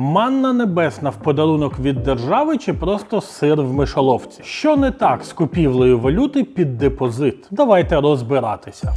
Манна небесна в подарунок від держави чи просто сир в мишоловці? Що не так з купівлею валюти під депозит? Давайте розбиратися.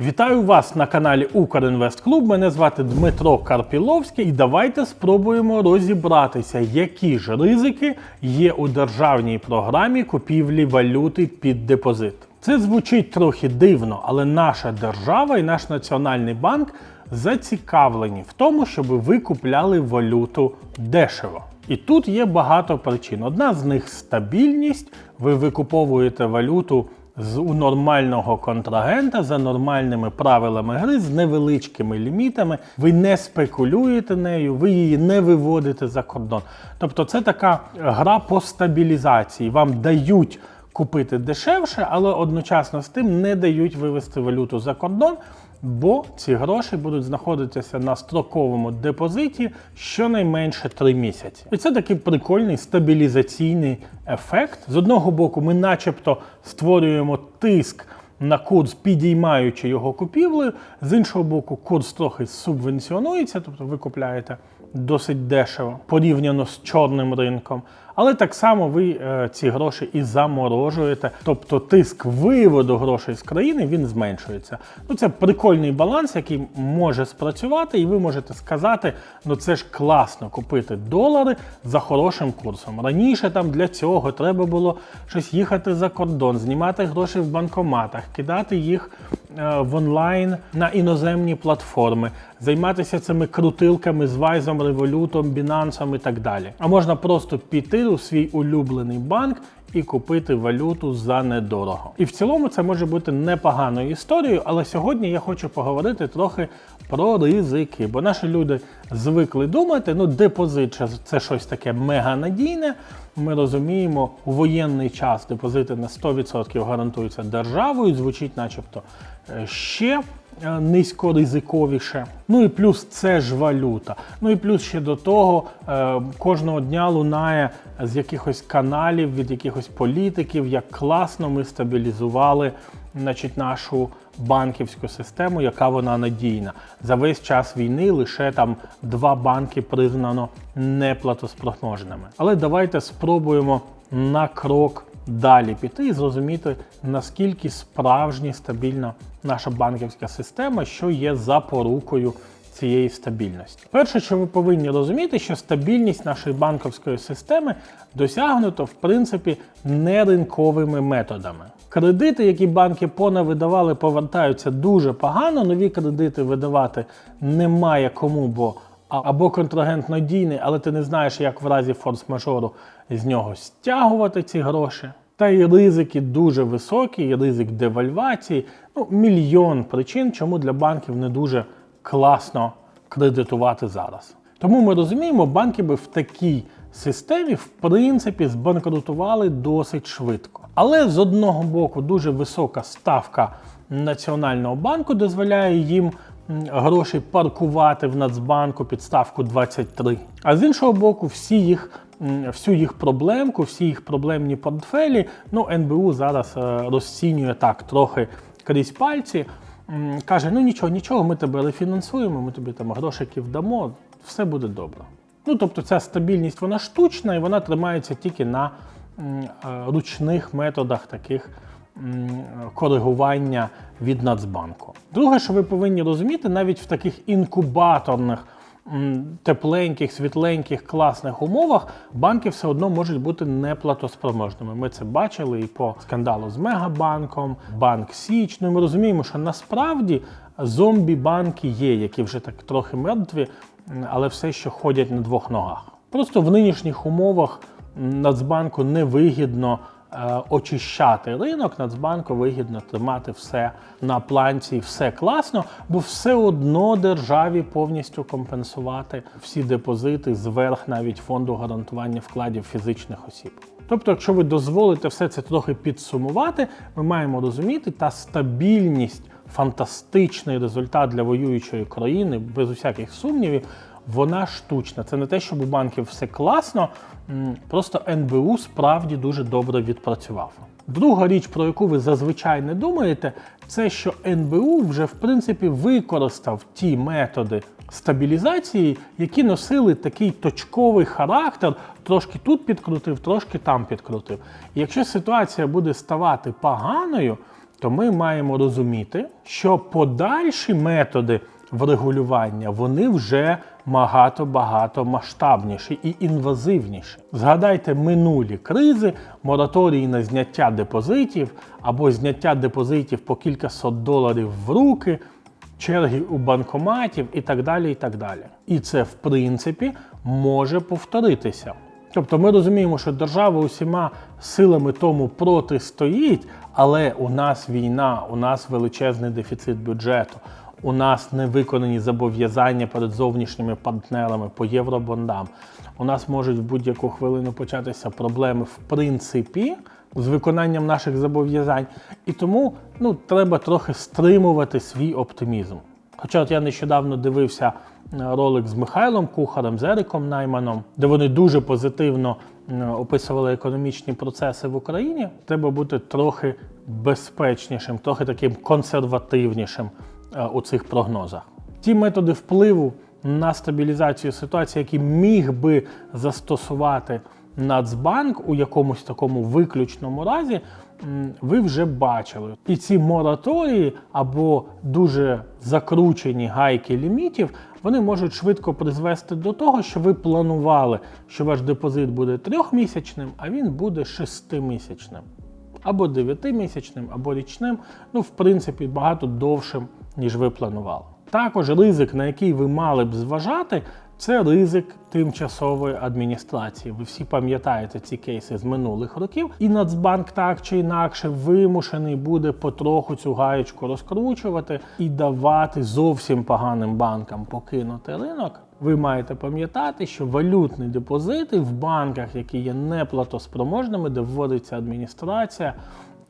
Вітаю вас на каналі Укрінвестклуб. Мене звати Дмитро Карпіловський, і давайте спробуємо розібратися, які ж ризики є у державній програмі купівлі валюти під депозит. Це звучить трохи дивно, але наша держава і наш національний банк зацікавлені в тому, щоб ви купляли валюту дешево. І тут є багато причин. Одна з них стабільність. Ви викуповуєте валюту з у нормального контрагента за нормальними правилами гри, з невеличкими лімітами. Ви не спекулюєте нею, ви її не виводите за кордон. Тобто, це така гра по стабілізації. Вам дають купити дешевше, але одночасно з тим не дають вивести валюту за кордон. Бо ці гроші будуть знаходитися на строковому депозиті щонайменше 3 місяці. І це такий прикольний стабілізаційний ефект. З одного боку, ми начебто створюємо тиск на курс, підіймаючи його купівлею. З іншого боку, курс трохи субвенціонується, тобто ви купляєте досить дешево порівняно з чорним ринком. Але так само ви е, ці гроші і заморожуєте. Тобто тиск виводу грошей з країни він зменшується. Ну це прикольний баланс, який може спрацювати, і ви можете сказати: ну це ж класно купити долари за хорошим курсом. Раніше там для цього треба було щось їхати за кордон, знімати гроші в банкоматах, кидати їх е, в онлайн на іноземні платформи, займатися цими крутилками з Вайзом, Револютом, Binance і так далі. А можна просто піти у свій улюблений банк і купити валюту за недорого. І в цілому це може бути непоганою історією, але сьогодні я хочу поговорити трохи про ризики, бо наші люди звикли думати, ну депозит це щось таке меганадійне. Ми розуміємо, у воєнний час депозити на 100% гарантуються державою, звучить, начебто, е, ще низькоризиковіше. Ну і плюс це ж валюта. Ну і плюс ще до того е, кожного дня лунає з якихось каналів, від якихось політиків, як класно ми стабілізували значить, нашу банківську систему, яка вона надійна. За весь час війни лише там два банки признано неплатоспроможними. Але давайте спробуємо на крок далі піти і зрозуміти, наскільки справжня стабільна наша банківська система, що є запорукою цієї стабільності. Перше, що ви повинні розуміти, що стабільність нашої банківської системи досягнуто в принципі неринковими методами. Кредити, які банки понавидавали, повертаються дуже погано. Нові кредити видавати немає кому, бо або контрагент надійний, але ти не знаєш, як в разі форс-мажору з нього стягувати ці гроші. Та й ризики дуже високі, і ризик девальвації. Ну, мільйон причин, чому для банків не дуже класно кредитувати зараз. Тому ми розуміємо, банки би в такій системі, в принципі, збанкрутували досить швидко. Але з одного боку дуже висока ставка Національного банку дозволяє їм гроші паркувати в Нацбанку під ставку 23. А з іншого боку, всі їх, всю їх проблемку, всі їх проблемні портфелі, ну НБУ зараз е, розцінює так трохи крізь пальці. Каже, ну нічого, нічого, ми тебе рефінансуємо, ми тобі там грошиків дамо, все буде добре. Ну, тобто ця стабільність вона штучна і вона тримається тільки на е, ручних методах таких коригування від Нацбанку. Друге, що ви повинні розуміти, навіть в таких інкубаторних, тепленьких, світленьких, класних умовах банки все одно можуть бути неплатоспроможними. Ми це бачили і по скандалу з Мегабанком, Банк Січ. Ну, ми розуміємо, що насправді зомбі-банки є, які вже так трохи мертві, але все ще ходять на двох ногах. Просто в нинішніх умовах Нацбанку невигідно очищати ринок, Нацбанку вигідно тримати все на планці, все класно, бо все одно державі повністю компенсувати всі депозити зверх навіть фонду гарантування вкладів фізичних осіб. Тобто, якщо ви дозволите все це трохи підсумувати, ми маємо розуміти та стабільність, фантастичний результат для воюючої країни, без усяких сумнівів, вона штучна. Це не те, щоб у банків все класно, просто НБУ справді дуже добре відпрацював. Друга річ, про яку ви зазвичай не думаєте, це що НБУ вже в принципі використав ті методи стабілізації, які носили такий точковий характер, трошки тут підкрутив, трошки там підкрутив. І якщо ситуація буде ставати поганою, то ми маємо розуміти, що подальші методи врегулювання вони вже багато-багато масштабніші і інвазивніші. Згадайте минулі кризи, мораторії на зняття депозитів або зняття депозитів по кількасот доларів в руки, черги у банкоматів і так далі. І так далі. І це, в принципі, може повторитися. Тобто ми розуміємо, що держава усіма силами тому протистоїть, але у нас війна, у нас величезний дефіцит бюджету, у нас не виконані зобов'язання перед зовнішніми партнерами по євробондам. У нас можуть в будь-яку хвилину початися проблеми в принципі з виконанням наших зобов'язань. І тому ну, треба трохи стримувати свій оптимізм. Хоча от я нещодавно дивився е, ролик з Михайлом Кухарем, з Ериком Найманом, де вони дуже позитивно е, описували економічні процеси в Україні. Треба бути трохи безпечнішим, трохи таким консервативнішим у цих прогнозах. Ті методи впливу на стабілізацію ситуації, які міг би застосувати Нацбанк у якомусь такому виключному разі, ви вже бачили. І ці мораторії або дуже закручені гайки лімітів, вони можуть швидко призвести до того, що ви планували, що ваш депозит буде трьохмісячним, а він буде шестимісячним. Або дев'ятимісячним, або річним, ну, в принципі, багато довшим, ніж ви планували. Також ризик, на який ви мали б зважати, це ризик тимчасової адміністрації. Ви всі пам'ятаєте ці кейси з минулих років, і Нацбанк так чи інакше вимушений буде потроху цю гаєчку розкручувати і давати зовсім поганим банкам покинути ринок. Ви маєте пам'ятати, що валютні депозити в банках, які є неплатоспроможними, де вводиться адміністрація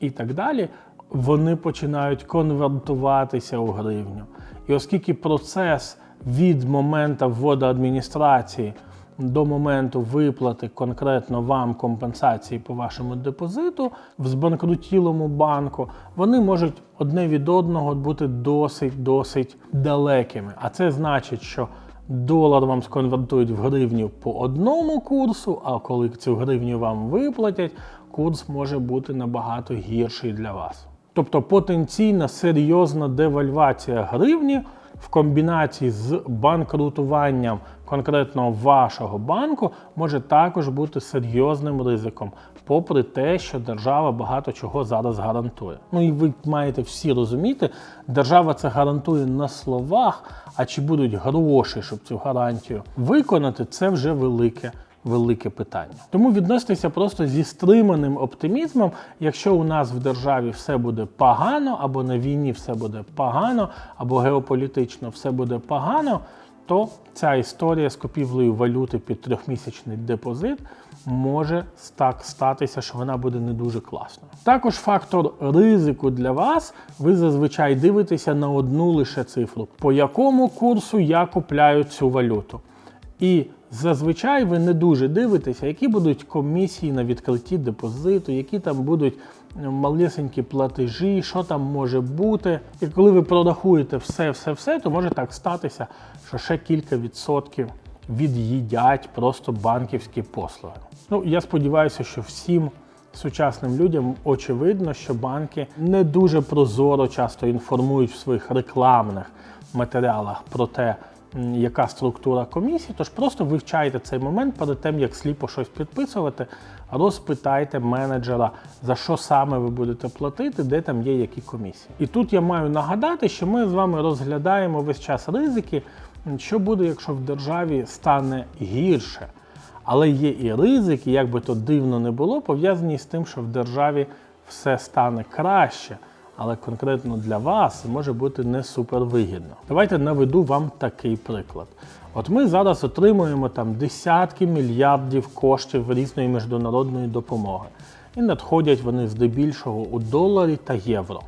і так далі, вони починають конвертуватися у гривню. І оскільки процес від моменту вводу адміністрації до моменту виплати конкретно вам компенсації по вашому депозиту в збанкрутілому банку, вони можуть одне від одного бути досить досить далекими. А це значить, що долар вам сконвертують в гривню по одному курсу, а коли цю гривню вам виплатять, курс може бути набагато гірший для вас. Тобто потенційна серйозна девальвація гривні в комбінації з банкрутуванням конкретно вашого банку може також бути серйозним ризиком, попри те, що держава багато чого зараз гарантує. Ну і ви маєте всі розуміти, держава це гарантує на словах, а чи будуть гроші, щоб цю гарантію виконати, це вже велике велике питання. Тому відноситися просто зі стриманим оптимізмом, якщо у нас в державі все буде погано, або на війні все буде погано, або геополітично все буде погано, то ця історія з купівлею валюти під трьохмісячний депозит може так статися, що вона буде не дуже класною. Також фактор ризику для вас, ви зазвичай дивитеся на одну лише цифру, по якому курсу я купляю цю валюту. І зазвичай ви не дуже дивитеся, які будуть комісії на відкритті депозиту, які там будуть малесенькі платежі, що там може бути. І коли ви прорахуєте все-все-все, то може так статися, що ще кілька відсотків від'їдять просто банківські послуги. Ну, я сподіваюся, що всім. Сучасним людям очевидно, що банки не дуже прозоро часто інформують в своїх рекламних матеріалах про те, яка структура комісії. Тож просто вивчайте цей момент перед тим, як сліпо щось підписувати. Розпитайте менеджера, за що саме ви будете платити, де там є які комісії. І тут я маю нагадати, що ми з вами розглядаємо весь час ризики, що буде, якщо в державі стане гірше. Але є і ризики, як би то дивно не було, пов'язані з тим, що в державі все стане краще, але конкретно для вас може бути не супервигідно. Давайте наведу вам такий приклад. От ми зараз отримуємо там десятки мільярдів коштів різної міжнародної допомоги. І надходять вони здебільшого у доларі та євро.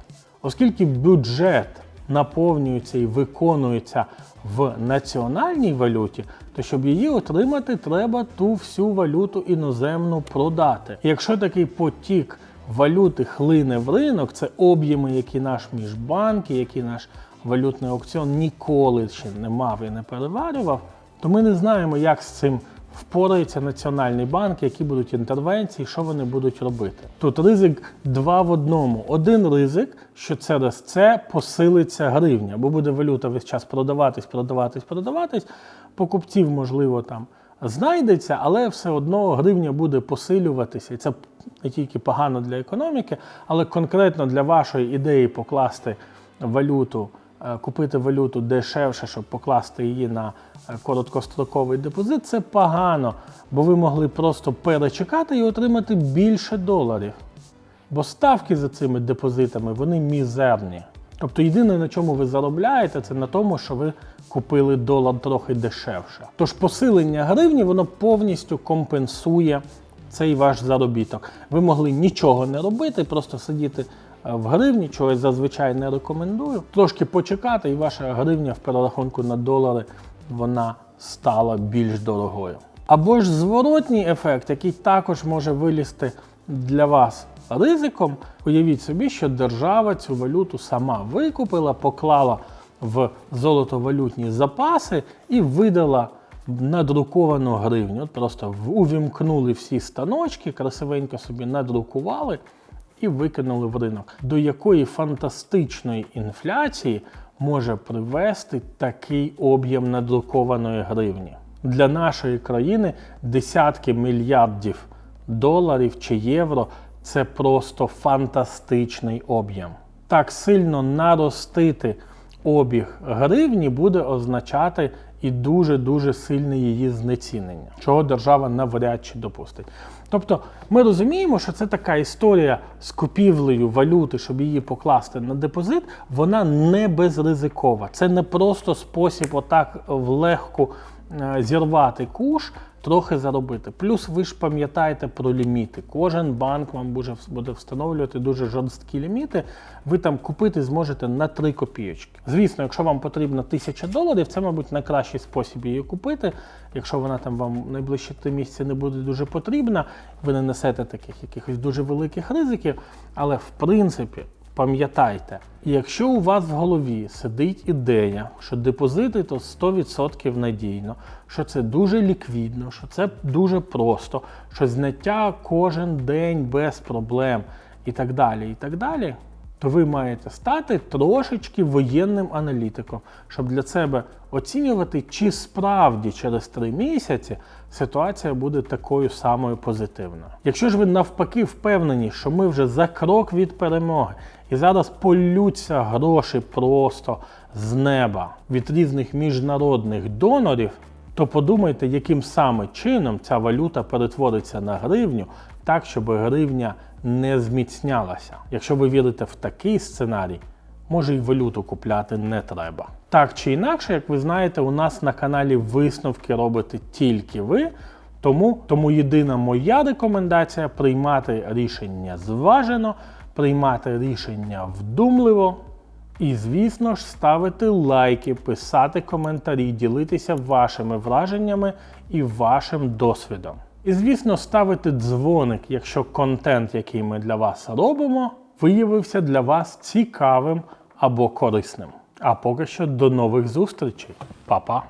Оскільки бюджет наповнюються і виконуються в національній валюті, то щоб її отримати, треба ту всю валюту іноземну продати. І якщо такий потік валюти хлине в ринок, це об'єми, які наш міжбанк, і які наш валютний аукціон ніколи ще не мав і не переварював, то ми не знаємо, як з цим впорається Національний банк, які будуть інтервенції, що вони будуть робити. Тут ризик два в одному. Один ризик, що через це посилиться гривня, бо буде валюта весь час продаватись, продаватись, продаватись. Покупців, можливо, там знайдеться, але все одно гривня буде посилюватися. І це не тільки погано для економіки, але конкретно для вашої ідеї покласти валюту, е, купити валюту дешевше, щоб покласти її на е, короткостроковий депозит, це погано, бо ви могли просто перечекати і отримати більше доларів. Бо ставки за цими депозитами вони мізерні. Тобто єдине, на чому ви заробляєте, це на тому, що ви купили долар трохи дешевше. Тож посилення гривні воно повністю компенсує цей ваш заробіток. Ви могли нічого не робити, просто сидіти е, в гривні, чого я зазвичай не рекомендую. Трошки почекати, і ваша гривня в перерахунку на долари вона стала більш дорогою. Або ж зворотній ефект, який також може вилізти для вас ризиком. Уявіть собі, що держава цю валюту сама викупила, поклала в золотовалютні запаси і видала надруковану гривню. От просто увімкнули всі станочки, красивенько собі надрукували і викинули в ринок. До якої фантастичної інфляції може привести такий об'єм надрукованої гривні? Для нашої країни десятки мільярдів доларів чи євро це просто фантастичний об'єм. Так сильно наростити обіг гривні буде означати і дуже-дуже сильне її знецінення, чого держава навряд чи допустить. Тобто ми розуміємо, що це така історія з купівлею валюти, щоб її покласти на депозит, вона не безризикова. Це не просто спосіб отак влегку е, зірвати куш, трохи заробити. Плюс ви ж пам'ятаєте про ліміти. Кожен банк вам буде, встановлювати дуже жорсткі ліміти. Ви там купити зможете на 3 копійочки. Звісно, якщо вам потрібно 1000 доларів, це, мабуть, найкращий спосіб її купити. Якщо вона там вам найближчі 3 місяці не буде дуже потрібна, ви не несете таких якихось дуже великих ризиків. Але в принципі. Пам'ятайте, якщо у вас в голові сидить ідея, що депозити то 100% надійно, що це дуже ліквідно, що це дуже просто, що зняття кожен день без проблем і так далі, і так далі, то ви маєте стати трошечки воєнним аналітиком, щоб для себе оцінювати, чи справді через три місяці ситуація буде такою самою позитивною. Якщо ж ви навпаки впевнені, що ми вже за крок від перемоги, і зараз полються гроші просто з неба від різних міжнародних донорів, то подумайте, яким саме чином ця валюта перетвориться на гривню, так, щоб гривня не зміцнялася. Якщо ви вірите в такий сценарій, може й валюту купляти не треба. Так чи інакше, як ви знаєте, у нас на каналі висновки робите тільки ви. Тому, тому єдина моя рекомендація приймати рішення зважено, приймати рішення вдумливо. І, звісно ж, ставити лайки, писати коментарі, ділитися вашими враженнями і вашим досвідом. І, звісно, ставити дзвоник, якщо контент, який ми для вас робимо, виявився для вас цікавим або корисним. А поки що до нових зустрічей. Па-па!